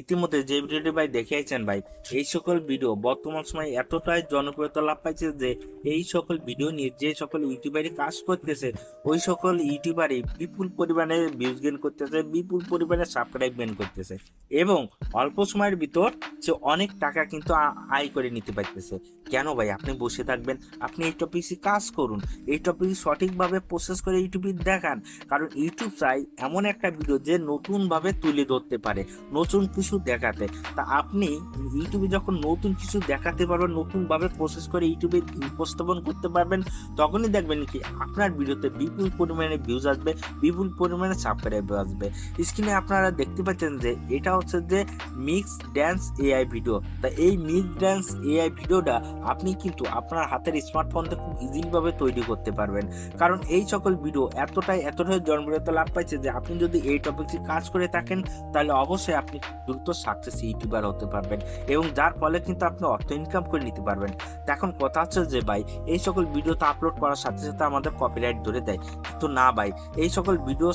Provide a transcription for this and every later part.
ইতিমধ্যে যে ভিডিওটি ভাই দেখিয়েছেন ভাই, এই সকল ভিডিও বর্তমান সময়ে এতটাই জনপ্রিয়তা লাভ পাইছে যে এই সকল ভিডিও নিয়ে যে সকল ইউটিউবারই কাজ করতেছে, ওই সকল ইউটিউবারই বিপুল পরিমাণে ভিউজ গেন করতেছে, বিপুল পরিমাণে সাবস্ক্রাইব গেন করতেছে এবং অল্প সময়ের ভিতর সে অনেক টাকা কিন্তু আয় করে নিতে পারতেছে। কেন ভাই? আপনি বসে থাকবেন, আপনি এই টপিকে কাজ করুন, এই টপিক সঠিকভাবে প্রসেস করে ইউটিউবে দেখান, কারণ ইউটিউব চাই এমন একটা ভিডিও যে নতুনভাবে তুলে ধরতে পারে, নতুন কিছু দেখাতে। তা আপনি ইউটিউবে যখন নতুন কিছু দেখাতে পারবেন, নতুনভাবে প্রসেস করে ইউটিউবে উপস্থাপন করতে পারবেন, তখনই দেখবেন কি আপনার ভিডিওতে বিপুল পরিমাণে ভিউজ আসবে, বিপুল পরিমাণে সাবস্ক্রাইব আসবে। স্ক্রিনে আপনারা দেখতে পাচ্ছেন যে এটা হচ্ছে যে মিক্স ড্যান্স এআই ভিডিও তা এই মিক্স ড্যান্স এআই ভিডিওটা আপনি কিন্তু আপনার হাতের স্মার্টফোন থেকে খুব ইজিলিভাবে তৈরি করতে পারবেন। কারণ এই সকল ভিডিও এতটাই এতটাই জনপ্রিয়তা লাভ পাইছে যে আপনি যদি এই টপিকটি কাজ করে থাকেন, তাহলে অবশ্যই আপনি দ্রুত সাকসেস ইউটিউবার হতে পারবেন এবং যার ফলে কিন্তু আপনি অর্থ ইনকাম করে নিতে পারবেন। তো এখন কথা হচ্ছে যে, ভাই, এই সকল ভিডিওতে আপলোড করার সাথে সাথে আমাদের কপিরাইট ধরে দেয়। কিন্তু না, ভাই, এই সকল ভিডিও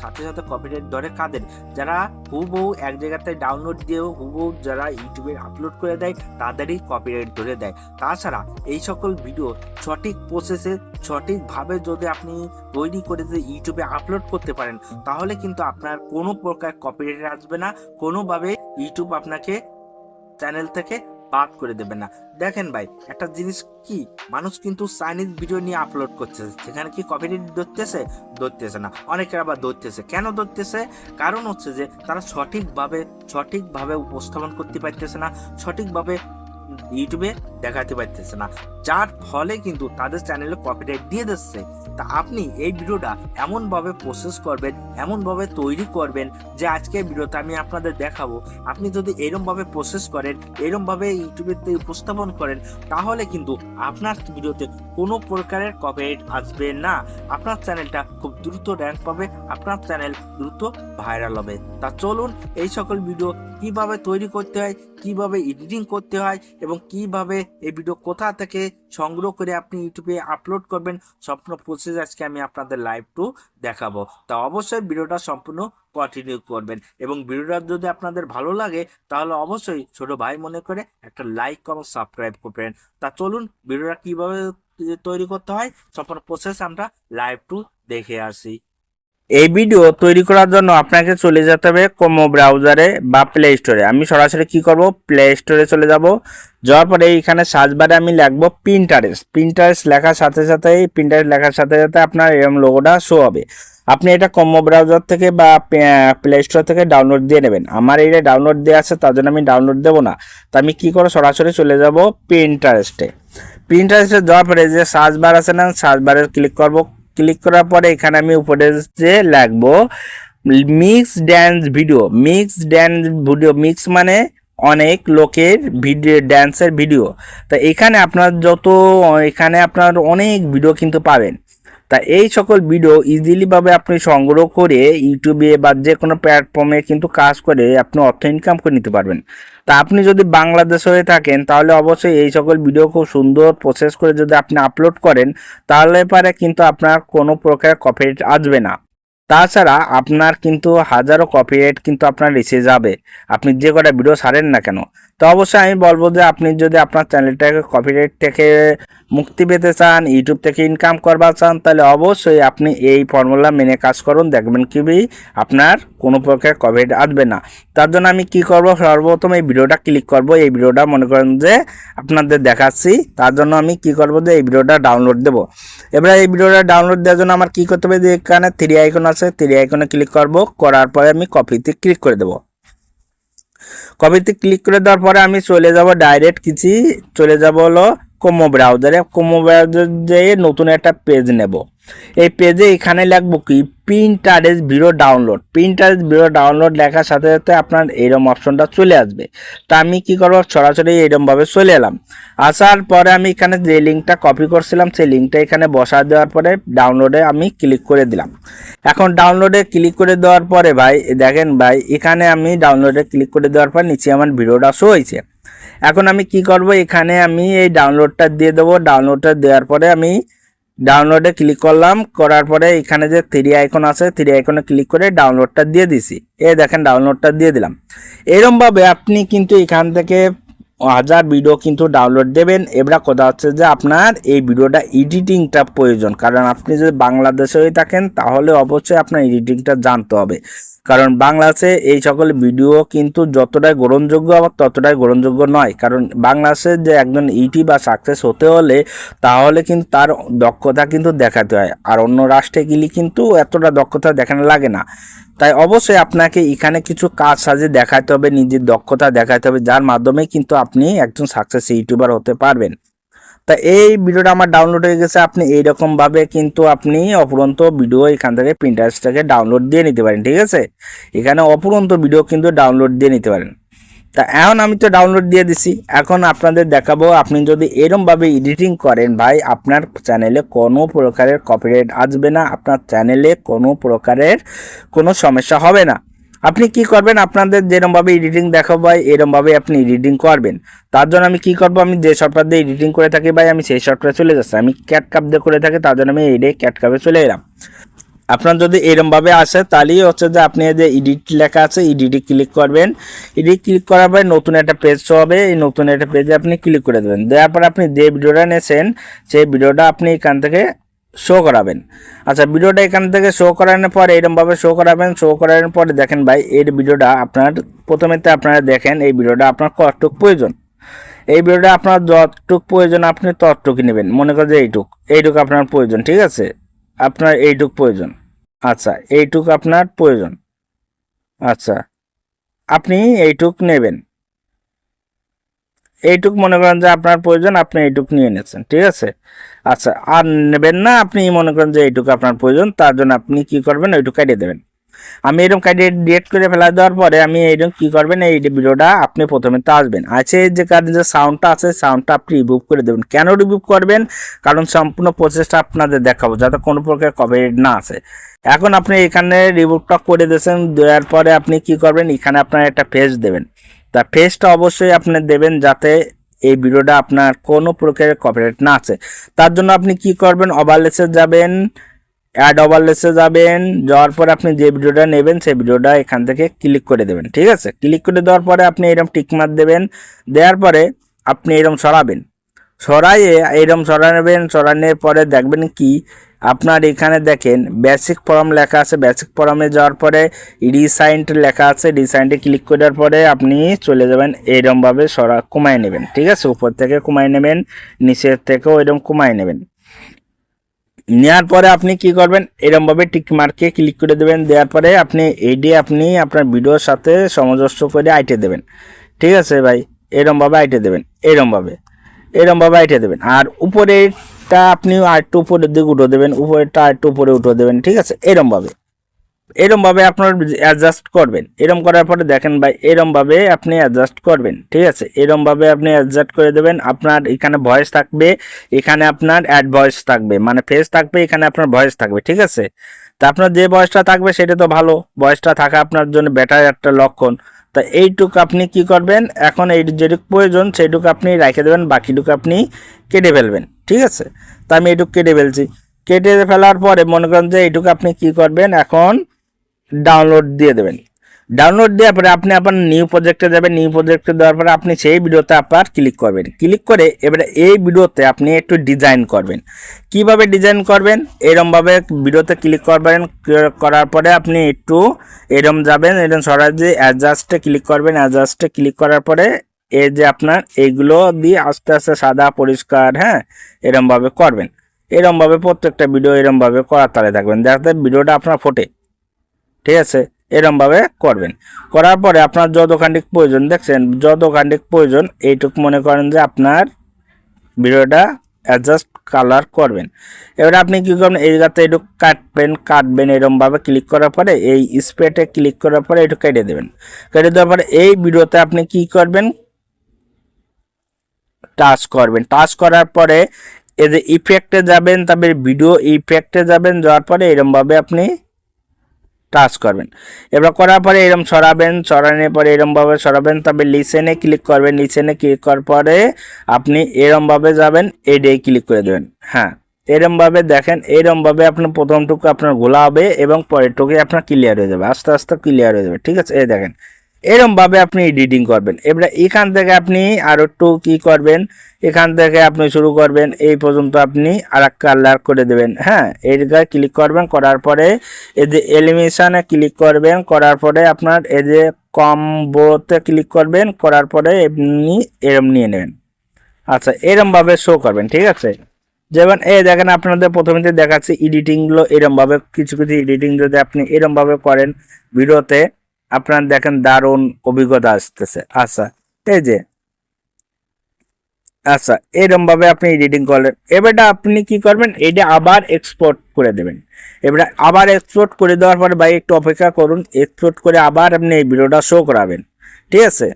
সাথে সাথে কপিরাইট ধরে কাদের? যারা হুবহু এক জায়গাতে ডাউনলোড দিয়েও হুবহু যারা ইউটিউবে আপলোড করে দেয়, তাদেরই কপিরাইট ধরে দেয়। তাছাড়া এই সকল ভিডিও সঠিক প্রসেসে সঠিকভাবে যদি আপনি তৈরি করে যে ইউটিউবে আপলোড করতে পারেন, তাহলে কিন্তু আপনার কোনো প্রকার কপিরাইট আসবে না, কোনোভাবে ইউটিউব আপনাকে চ্যানেল থেকে বাদ করে দেবে না। দেখেন ভাই, একটা জিনিস কি? মানুষ কিন্তু চাইনিজ ভিডিও নিয়ে আপলোড করছে সেখানে কি কপিরাইট ধরতেছে? ধরতেছে না। অনেকের আবার ধরতেছে। কেন ধরতেছে? কারণ হচ্ছে যে, তারা সঠিকভাবে সঠিকভাবে উপস্থাপন করতে পারতেছে না, সঠিকভাবে ইউটিউবে দেখাতে পারতেছে না। যার ফলে কিন্তু তাদের চ্যানেলে কপিরাইট দিয়ে দিচ্ছে। তা আপনি এই ভিডিওটা এমনভাবে প্রসেস করবেন, এমনভাবে তৈরি করবেন যে আজকে ভিডিওতে আমি আপনাদের দেখাবো। আপনি যদি এরমভাবে প্রসেস করেন, এরমভাবে ইউটিউবেতে উপস্থাপন করেন, তাহলে কিন্তু আপনার ভিডিওতে কোনো প্রকারের কপিরাইট আসবে না। আপনার চ্যানেলটা খুব দ্রুত র্যাঙ্ক পাবে, আপনার চ্যানেল দ্রুত ভাইরাল হবে। তা চলুন এই সকল ভিডিও কীভাবে তৈরি করতে হয় কীভাবে এডিটিং করতে হয় এবং কীভাবে এই ভিডিও কোথা থেকে সংগ্রহ করে আপনি ইউটিউবে আপলোড করবেন, সম্পূর্ণ প্রসেস আজকে আমি আপনাদের লাইভ টু দেখাবো। তা অবশ্যই ভিডিওটা সম্পূর্ণ কন্টিনিউ করবেন এবং ভিডিওটা যদি আপনাদের ভালো লাগে, তাহলে অবশ্যই ছোট ভাই মনে করে একটা লাইক কমেন্ট সাবস্ক্রাইব করবেন। তা চলুন ভিডিওটা কীভাবে তৈরি করতে হয়, সম্পূর্ণ প্রসেস আমরা লাইভ টু দেখে আসি। এই ভিডিও তৈরি করার জন্য আপনাকে চলে যেতে হবে কোমো ব্রাউজারে বা প্লে স্টোরে আমি সরাসরি কি করব? প্লে স্টোরে চলে যাব। যাওয়ার পরে এইখানে সার্চ বারে আমি লিখব পিন্টারেস্ট পিন্টারেস্ট লেখার সাথে সাথে এই পিন্টারেস্ট লেখার সাথে সাথে আপনার এরকম লোগোটা শো হবে। আপনি এটা কম্মো ব্রাউজার থেকে বা প্লে স্টোর থেকে ডাউনলোড দিয়ে নেবেন। আমার এটা ডাউনলোড দেওয়া আছে, তার জন্য আমি ডাউনলোড দেবো না। তো আমি কি করব সরাসরি চলে যাব? পিন্টারেস্টে পিন্টারেস্টে যাওয়ার পরে যে সার্চ বার আছে না সার্চ বারে ক্লিক করব। ক্লিক করার পরে এখানে আমি উপরে যে লাগবো mix dance video mix dance video mix মানে অনেক লোকের ভিডিও ড্যান্সের ভিডিও তা এখানে আপনার যত, এখানে আপনার অনেক ভিডিও কিন্তু পাবেন। তা এই সকল ভিডিও ইজিলিভাবে আপনি সংগ্রহ করে ইউটিউবে বা যে কোনো প্ল্যাটফর্মে কিন্তু কাজ করে আপনি অর্থ ইনকাম করে নিতে পারবেন। তা আপনি যদি বাংলাদেশ হয়ে থাকেন, তাহলে অবশ্যই এই সকল ভিডিও খুব সুন্দর প্রসেস করে যদি আপনি আপলোড করেন, তাহলে পারে কিন্তু আপনার কোনো প্রকার কপিরাইট আসবে না। তাছাড়া আপনার কিন্তু হাজারো কপিরাইট কিন্তু আপনার এসে যাবে। আপনি যে কটা ভিডিও সারেন না কেন। তো অবশ্যই আমি বলব যে আপনি যদি আপনার চ্যানেলটাকে কপিরাইট থেকে মুক্তি পেতে চান ইউটিউব থেকে ইনকাম করবার চান, তাহলে অবশ্যই আপনি এই ফর্মুলা মেনে কাজ করুন। দেখবেন কি আপনার কোনো প্রকার কপিরাইট আসবে না। তার জন্য আমি কি করব? সর্বপ্রথম এই ভিডিওটা ক্লিক করব। এই ভিডিওটা মনে করেন যে আপনাদের দেখাচ্ছি। তার জন্য আমি কি করব যে এই ভিডিওটা ডাউনলোড দেব। এবার এই ভিডিওটা ডাউনলোড দেওয়ার জন্য আমার কি করতে হবে যে এখানে থ্রি আইকন আছে। থ্রি আইকনে ক্লিক করব। করার পরে আমি কপিতে ক্লিক করে দেবো। কপিতে ক্লিক করে দেওয়ার পরে আমি চলে যাব ডাইরেক্ট কিছু। চলে যাব হলো কোমো ব্রাউজারে কোমো ব্রাউজার যেয়ে নতুন একটা পেজ নেব। এই পেজে এখানে লিখব কি Pinterest video download Pinterest video download লেখার সাথে সাথে আপনার এইরকম অপশনটা চলে আসবে। তা আমি কি করব? সরাসরি এইরকমভাবে চলে এলাম। আসার পরে আমি এখানে যে লিঙ্কটা কপি করছিলাম, সেই লিঙ্কটা এখানে বসা দেওয়ার পরে ডাউনলোডে আমি ক্লিক করে দিলাম। এখন ডাউনলোডে ক্লিক করে দেওয়ার পরে ভাই, দেখেন ভাই, এখানে আমি ডাউনলোডে ক্লিক করে দেওয়ার পর নিচে আমার ভিডিওটা শো হয়েছে। এখন আমি কি করব? এখানে আমি এই ডাউনলোডটা দিয়ে দেবো। ডাউনলোডটা দেওয়ার পরে আমি ডাউনলোডে ক্লিক করলাম। করার পরে এখানে যে থ্রি আইকন আছে থ্রি আইকনে ক্লিক করে ডাউনলোডটা দিয়ে দিছি। এ দেখেন ডাউনলোডটা দিয়ে দিলাম। এরমভাবে আপনি কিন্তু এখান থেকে হাজার ভিডিও কিন্তু ডাউনলোড দেবেন। এবার কথা হচ্ছে যে আপনার এই ভিডিওটা এডিটিংটা প্রয়োজন। কারণ আপনি যদি বাংলাদেশে হয়ে থাকেন, তাহলে অবশ্যই আপনার এডিটিংটা জানতে হবে। কারণ বাংলাদেশে এই সকল ভিডিও কিন্তু যতটাই গ্রহণযোগ্য আবার ততটাই গ্রহণযোগ্য নয়। কারণ বাংলাদেশে যে একজন ইউটিউবার সাকসেস হতে হলে, তাহলে কিন্তু তার দক্ষতা কিন্তু দেখাতে হয়। আর অন্য রাষ্ট্রে গেলে কিন্তু এতটা দক্ষতা দেখানো লাগে না। তাই অবশ্যই আপনাকে এখানে কিছু কাজ সাজে দেখাতে হবে, নিজের দক্ষতা দেখাতে হবে, যার মাধ্যমে কিন্তু আপনি একজন সাকসেস ইউটিউবার হতে পারবেন। তা এই ভিডিওটা আমার ডাউনলোড হয়ে গেছে, আপনি এইরকম ভাবে কিন্তু আপনি অপুরন্ত ভিডিও এখান থেকে প্রিন্টারেস্ট থেকে ডাউনলোড দিয়ে নিতে পারেন, ঠিক আছে? এখানে অপুরন্ত ভিডিও কিন্তু ডাউনলোড দিয়ে নিতে পারেন। তা এখন আমি তো ডাউনলোড দিয়ে দিছি, এখন আপনাদের দেখাবো, আপনি যদি এরমভাবে এডিটিং করেন ভাই, আপনার চ্যানেলে কোনো প্রকারের কপিরাইট আসবে না, আপনার চ্যানেলে কোনো প্রকারের কোনো সমস্যা হবে না। আপনি কি করবেন? আপনাদের যেরমভাবে এডিটিং দেখাবো ভাই, এরমভাবে আপনি এডিটিং করবেন। তার জন্য আমি কি করব? আমি যে সফটওয়্যার দিয়ে এডিটিং করে থাকি ভাই, আমি সেই সফটওয়্যারে চলে যাচ্ছি। আমি ক্যাট কাপ দিয়ে করে থাকি, তার জন্য আমি এই ডে ক্যাট কাপে চলে এলাম। আপনার যদি এরমভাবে আসে, তাহলেই হচ্ছে যে আপনি যে এডিট লেখা আছে এডিটে ক্লিক করবেন। এডিট ক্লিক করার পরে নতুন একটা পেজ হবে, এই নতুন একটা পেজে আপনি ক্লিক করে দেবেন। দেওয়ার পর আপনি যে ভিডিওটা নিয়েছেন, সেই ভিডিওটা আপনি এখান থেকে শো করাবেন। আচ্ছা ভিডিওটা এখান থেকে শো করানোর পরে এরমভাবে শো করাবেন। শো করানোর পরে দেখেন ভাই, এই ভিডিওটা আপনার প্রথমে তো আপনারা দেখেন, এই ভিডিওটা আপনার কতটুক প্রয়োজন। এই ভিডিওটা আপনার যতটুক প্রয়োজন, আপনি ততটুকু নেবেন। মনে করেন যে এইটুক এইটুক আপনার প্রয়োজন, ঠিক আছে? আপনার এইটুক প্রয়োজন। আচ্ছা এইটুক আপনার প্রয়োজন। আচ্ছা আপনি এইটুক নেবেন। এইটুক মনে করেন যে আপনার প্রয়োজন, আপনি এইটুক নিয়ে নিয়েছেন, ঠিক আছে? আচ্ছা আর নেবেন না, আপনি মনে করেন যে এইটুকু আপনার প্রয়োজন, তার জন্য আপনি কি করবেন, ওইটুকু কাটিয়ে দেবেন। আমি এরকম কাটিয়ে ডিলেট করে ফেলা দেওয়ার পরে আমি এইরকম কি করবেন, এই ভিডিওটা আপনি প্রথমে তো আসবেন। আছে যে কারণ যে সাউন্ডটা আছে সাউন্ডটা আপনি রিমুভ করে দেবেন। কেন রিমুভ করবেন? কারণ সম্পূর্ণ প্রসেসটা আপনাদের দেখাবো, যাতে কোনো প্রকার কপিরাইট না আসে। এখন আপনি এখানে রিমুভটা করে দিয়েছেন, দেওয়ার পরে আপনি কি করবেন, এখানে আপনার একটা ফেস দেবেন। তা ফেসটা অবশ্যই আপনি দেবেন যাতে এই ভিডিওটা আপনার কোনো প্রকারের কপিরাইট না আছে। তার জন্য আপনি কি করবেন? ওভারলেসে যাবেন অ্যাড ওভারলেসে যাবেন, যাওয়ার পরে আপনি যে ভিডিওটা নেবেন, সেই ভিডিওটা এখান থেকে ক্লিক করে দেবেন, ঠিক আছে? ক্লিক করে দেওয়ার পরে আপনি এরকম টিকমার দেবেন, দেওয়ার পরে আপনি এরকম সরাবেন। সরাইয়ে এরকম সরাবেন, সরানোর পরে দেখবেন কি আপনার এখানে দেখেন বেসিক ফর্ম লেখা আছে। বেসিক ফর্মে যাওয়ার পরে রিসাইন্ট লেখা আছে। রিসাইন্টে ক্লিক করার পরে আপনি চলে যাবেন, এরমভাবে সরা কমায় নেবেন, ঠিক আছে? উপর থেকে কমায় নেবেন, নিচের থেকেও এরকম কমায় নেবেন। নেওয়ার পরে আপনি কি করবেন? এরমভাবে টিক মার্কে ক্লিক করে দেবেন। দেওয়ার পরে আপনি এইডি আপনি আপনার ভিডিওর সাথে সামঞ্জস্য করে আইটে দেবেন, ঠিক আছে ভাই? এরমভাবে আইটে দেবেন, এরমভাবে এরমভাবে আইটে দেবেন। আর উপরেরটা আপনি আর একটু উপরের দিকে উঠে দেবেন, উপরেরটা আর একটু উপরে উঠে দেবেন, ঠিক আছে? এরমভাবে। এরমভাবে আপনার অ্যাডজাস্ট করবেন। এরম করার পরে দেখেন ভাই, এরমভাবে আপনি অ্যাডজাস্ট করবেন, ঠিক আছে? এরমভাবে আপনি অ্যাডজাস্ট করে দেবেন, আপনার এখানে ভয়েস থাকবে, এখানে আপনার অ্যাড ভয়েস থাকবে মানে ফেস থাকবে, এখানে আপনার ভয়েস থাকবে, ঠিক আছে? তা আপনার যে বয়সটা থাকবে সেটা তো ভালো বয়সটা থাকা আপনার জন্য বেটার একটা লক্ষণ। তা এইটুক আপনি কি করবেন, এখন এই যেটুকু প্রয়োজন সেইটুকু আপনি রেখে দেবেন, বাকিটুকু আপনি কেটে ফেলবেন, ঠিক আছে? তা আমি এইটুকু কেটে ফেলছি। কেটে ফেলার পরে মনে করেন যে এইটুকু আপনি কি করবেন, এখন ডাউনলোড দিয়ে দেবেন। ডাউনলোড দেওয়ার পরে আপনি আপনার নিউ প্রজেক্টে যাবেন নিউ প্রজেক্টে দেওয়ার পরে আপনি সেই ভিডিওতে আপনার ক্লিক করবেন। ক্লিক করে এবারে এই ভিডিওতে আপনি একটু ডিজাইন করবেন। কীভাবে ডিজাইন করবেন? এরমভাবে ভিডিওতে ক্লিক করবেন। করার পরে আপনি একটু এরম যাবেন, এরম সরাসরি অ্যাডজাস্টে ক্লিক করবেন। অ্যাডজাস্টে ক্লিক করার পরে এই যে আপনার এইগুলো দিয়ে আস্তে আস্তে সাদা, পরিষ্কার হ্যাঁ এরমভাবে করবেন। এরমভাবে প্রত্যেকটা ভিডিও এরমভাবে করার তালে থাকবেন। যাতে ভিডিওটা আপনার ফোটে। ঠিক আছে? এরমভাবে করবেন। করার পরে আপনার যত খান্ডিক প্রয়োজন, দেখছেন? যত খান্ডিক প্রয়োজন, এইটুক মনে করেন যে আপনার ভিডিওটা অ্যাডজাস্ট কালার করবেন। এবারে আপনি কী করবেন? এই জায়গাতে এইটুক কাটবেন কাটবেন এরমভাবে ক্লিক করার পরে, এই স্প্রেটে ক্লিক করার পরে এইটুক কেটে দেবেন। কেটে দেওয়ার পরে এই ভিডিওতে আপনি কি করবেন? টাচ করবেন। টাচ করার পরে এই যে ইফেক্টে যাবেন, তারপরে ভিডিও ইফেক্টে যাবেন, যাওয়ার পরে এরমভাবে আপনি টাচ করবেন। এবার করার পরে এরম সরাবেন, সরানোর পরে এরমভাবে সরাবেন, তবে লিসেনে ক্লিক করবেন। লিসেনে ক্লিক করার পরে আপনি এরমভাবে যাবেন, এডে ক্লিক করে দেবেন। হ্যাঁ এরমভাবে দেখেন, এরমভাবে আপনার প্রথমটুকু আপনার গোলা হবে এবং পরেরটুকু আপনার ক্লিয়ার হয়ে যাবে, আস্তে আস্তে ক্লিয়ার হয়ে যাবে। ঠিক আছে, এই দেখেন। এরম ভাবে আপনি এডিটিং করবেন। এবারে এখান থেকে আপনি আরও একটু কি করবেন। এখান থেকে আপনি শুরু করবেন। এই পর্যন্ত আপনি আর এক কালার করে দেবেন। হ্যাঁ এই জায়গায় ক্লিক করবেন। করার পরে এই যে ক্লিক করবেন। করার পরে আপনার এই যে কম্বোতে ক্লিক করবেন। করার পরে এমনি এরম নিয়ে নেবেন। আচ্ছা এরম ভাবে শো করবেন। ঠিক আছে? যেমন এই দেখেন আপনাদের প্রথমে দেখাচ্ছি এডিটিংগুলো এরম ভাবে কিছু কিছু এডিটিং যদি আপনি এরম ভাবে করেন ভিডিওতে আপনার দেখেন দারুণ অভিজ্ঞতা আসতেছে। আচ্ছা এই যে আচ্ছা এরম ভাবে আপনি এডিটিং করলেন। এবারটা আপনি কি করবেন? এটা আবার এক্সপোর্ট করে দেবেন। এবারে আবার এক্সপোর্ট করে দেওয়ার পরে ভাই একটু অপেক্ষা করুন এক্সপোর্ট করে আবার আপনি এই ভিডিওটা শো করাবেন। ঠিক আছে?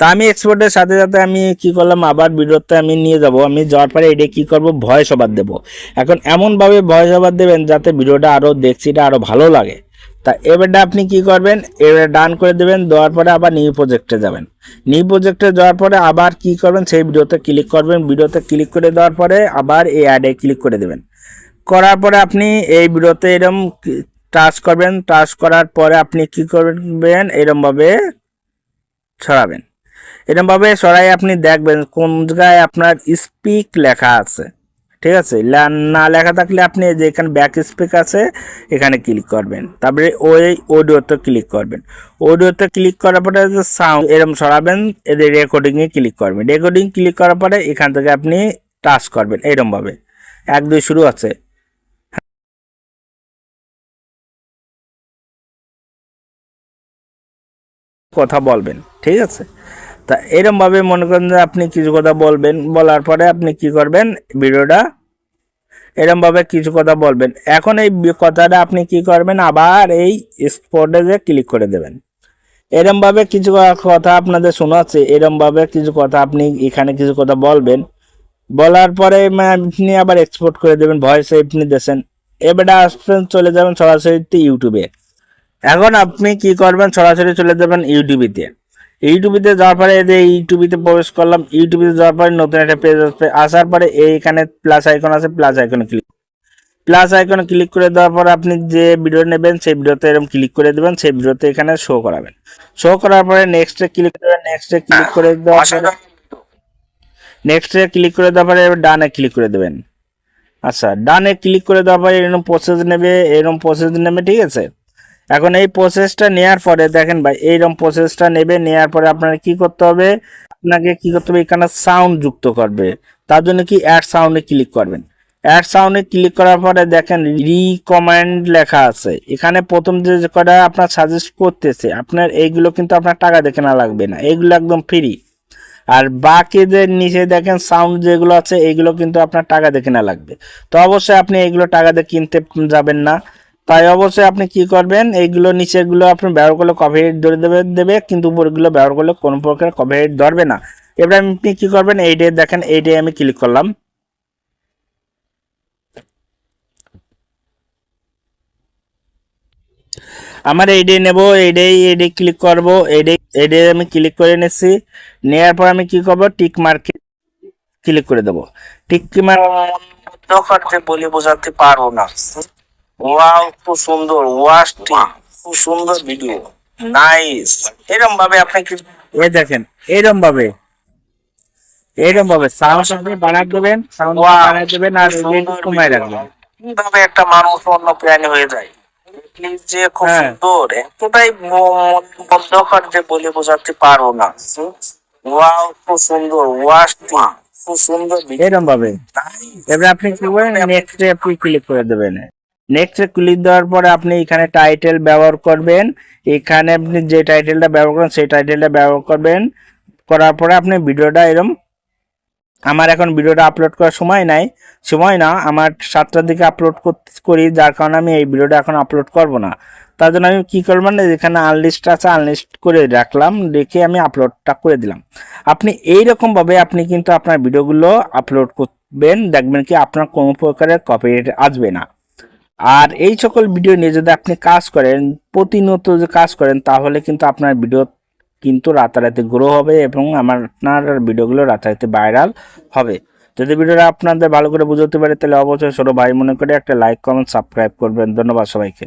তা আমি এক্সপোর্টের সাথে সাথে আমি কি করলাম? আবার ভিডিওতে আমি নিয়ে যাব। আমি যাওয়ার পরে এটা কি করব? ভয়েস ওভার দেবো। এখন এমনভাবে ভয়েস ওভার দেবেন যাতে ভিডিওটা আরও দেখছিটা আরও ভালো লাগে। তা এবারটা আপনি কি করবেন? এবারে ডান করে দেবেন, দেওয়ার পরে আবার নিউ প্রজেক্টে যাবেন। নিউ প্রজেক্টে যাওয়ার পরে আবার কি করবেন? সেই ভিডিওতে ক্লিক করবেন। ভিডিওতে ক্লিক করে দেওয়ার পরে আবার এই অ্যাডে ক্লিক করে দেবেন। করার পরে আপনি এই ভিডিওতে এরম টাচ করবেন। টাচ করার পরে আপনি কি করবেন? এরমভাবে ছড়াবেন। এরমভাবে সরাই আপনি দেখবেন কোন জায়গায় আপনার স্পিক লেখা আছে। ঠিক আছে? না লেখা থাকলে আপনি যে এখানে ব্যাক স্পিক আছে, এখানে ক্লিক করবেন। তারপরে ওই অডিওতে ক্লিক করবেন। অডিওতে ক্লিক করার পরে যে সাউন্ড এরম সরাবেন এদের রেকর্ডিংয়ে ক্লিক করবেন। রেকর্ডিং ক্লিক করার পরে এখান থেকে আপনি টাচ করবেন এরমভাবে। এক, দুই, শুরু আছে। কথা বলবেন, ঠিক আছে? তা এরম ভাবে মনে করেন যে আপনি কিছু কথা বলবেন, বলার পরে আপনি কি করবেন ভিডিওটা? এরম ভাবে কিছু কথা বলবেন। এখন এই কথাটা আপনি কি করবেন? আবার এই স্পটে যে ক্লিক করে দেবেন। এরম ভাবে কিছু কথা আপনাদের শোনাচ্ছে এরম ভাবে কিছু কথা আপনি এখানে কিছু কথা বলবেন। বলার পরে আপনি আবার এক্সপোর্ট করে দেবেন ভয়েস আপনি দেন এবারে আসবেন, চলে যাবেন সরাসরি ইউটিউবে এখন আপনি কি করবেন? সরাসরি চলে যাবেন ইউটিউবিতে ইউটিউবিতে যাওয়ার পরে এই যে ইউটিউবিতে প্রবেশ করলাম ইউটিউবিতে যাওয়ার পরে নতুন একটা পেজ আসবে। আসার পরে এইখানে প্লাস আইকন আছে প্লাস আইকনে ক্লিক প্লাস আইকনে ক্লিক করে দেওয়ার পর আপনি যে ভিডিও নেবেন সেই ভিডিওতে এরকম ক্লিক করে দেবেন সেই ভিডিওতে এখানে শো করাবেন। শো করার পরে নেক্সটে ক্লিক করবেন নেক্সটে ক্লিক করে দেওয়ার পরে নেক্সটে ক্লিক করে দেওয়ার পরে এবার ডানে ক্লিক করে দেবেন। আচ্ছা ডানে ক্লিক করে দেওয়ার পরে এরকম প্রসেস নেবে এরকম প্রসেস নেবে ঠিক আছে? এখন এই প্রসেসটা নেওয়ার পরে দেখেন ভাই, এইরকম প্রসেসটা নেবে নেওয়ার পরে আপনার কি করতে হবে? আপনাকে কি করতে হবে? এখানে সাউন্ড যুক্ত করবে। তার জন্য কি অ্যাড সাউন্ডে ক্লিক করবেন। অ্যাড সাউন্ডে ক্লিক করার পরে দেখেন রিকমেন্ড লেখা আছে। এখানে প্রথম যে কটা আপনার সাজেস্ট করতেছে, আপনার এইগুলো কিন্তু আপনার টাকা দেখে না লাগবে না। এইগুলো একদম ফ্রি আর বাকি যে নিচে দেখেন সাউন্ড যেগুলো আছে, এগুলো কিন্তু আপনার টাকা দেখে না লাগবে। তো অবশ্যই আপনি এগুলো টাকা দিয়ে কিনতে যাবেন না। তাই অবশ্যই আপনি কি করবেন? এইগুলো নিচেগুলো আপনি ব্যবহার করলে কপিরাইট ধরে দেবে দেবে, কিন্তু উপরগুলো ব্যবহার করলে কোনো প্রকার কপিরাইট ধরবে না। এবার আপনি কি করবেন? এই এইটে দেখেন এইটাই আমি ক্লিক করলাম। আমার এইটাই নেব এইটাই এইটাই ক্লিক করব এইটাই এইটাই আমি ক্লিক করে নিচ্ছি নেওয়ার পর আমি কি করব? টিক মার্কে ক্লিক করে দেবো। টিক মার্ক বলে বোঝাতে পারব না। ওয়াও খুব সুন্দর ওয়াশটি খুব সুন্দর ভিডিও নাইস এরকম ভাবে আপনি কি এ দেখেন এরকম ভাবে এরকম ভাবে সাউন্ড আপনি দেবেন সাউন্ড দেবেন আর কমায় রাখবেন। কীভাবে একটা মানুষ অন্য প্রাণী হয়ে যায়? যে খুব সুন্দর এতটাই যে বলে বোঝাতে না। ওয়াও খুব সুন্দর ওয়াশটি খুব সুন্দর এরকম ভাবে। এবার আপনি কি করবেন নেক্সট আপনি ক্লিক করে দেবেন। নেক্সট ক্লিক দেওয়ার পরে আপনি এখানে টাইটেল ব্যবহার করবেন। এখানে আপনি যে টাইটেলটা ব্যবহার করেন, সেই টাইটেলটা ব্যবহার করবেন। করার পরে আপনি ভিডিওটা এরম আমার এখন ভিডিওটা আপলোড করার সময় নাই। সময় না, আমার সাতটার দিকে আপলোড করি যার কারণে আমি এই ভিডিওটা এখন আপলোড করব না। তার জন্য আমি কী করব না যেখানে আনলিস্ট আছে আনলিস্ট করে রাখলাম রেখে আমি আপলোডটা করে দিলাম। আপনি এই রকমভাবে আপনি কিন্তু আপনার ভিডিওগুলো আপলোড করবেন, দেখবেন কি আপনার কোনো প্রকারের কপিরাইট আসবে না। আর এই সকল ভিডিও নিয়ে যদি আপনি কাজ করেন, প্রতিনিয়ত যে কাজ করেন, তাহলে কিন্তু আপনার ভিডিও কিন্তু রাতারাতি গ্রো হবে এবং আমার আপনার ভিডিওগুলো রাতারাতি ভাইরাল হবে। যদি ভিডিওটা আপনাদের ভালো করে বুঝতে পারে, তাহলে অবশ্যই ছোটো ভাই মনে করে একটা লাইক কমেন্ট সাবস্ক্রাইব করবেন। ধন্যবাদ সবাইকে।